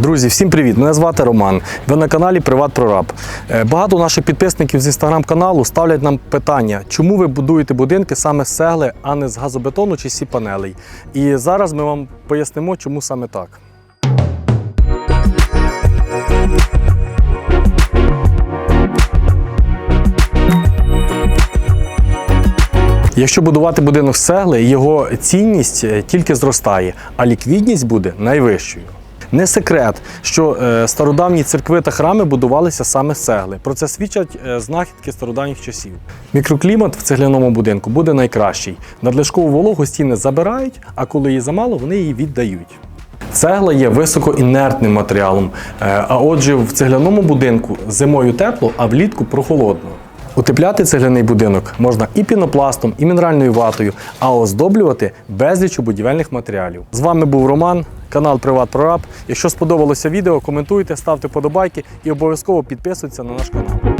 Друзі, всім привіт! Мене звати Роман. Ви на каналі Приват Прораб. Е, Багато наших підписників з інстаграм-каналу ставлять нам питання, чому ви будуєте будинки саме з цегли, а не з газобетону чи сі-панелей. І зараз ми вам пояснимо, чому саме так. Якщо будувати будинок з цегли, його цінність е, тільки зростає, а ліквідність буде найвищою. Не секрет, що е, стародавні церкви та храми будувалися саме з цегли. Про це свідчать е, знахідки стародавніх часів. Мікроклімат в цегляному будинку буде найкращий. Надлишкову вологу стіни забирають, а коли її замало, вони її віддають. Цегла є високоінертним матеріалом, е, а отже, в цегляному будинку зимою тепло, а влітку прохолодно. Утепляти цегляний будинок можна і пінопластом, і мінеральною ватою, а оздоблювати безлічу будівельних матеріалів. З вами був Роман, канал Приват Прораб. Якщо сподобалося відео, коментуйте, ставте подобайки і обов'язково підписуйтесь на наш канал.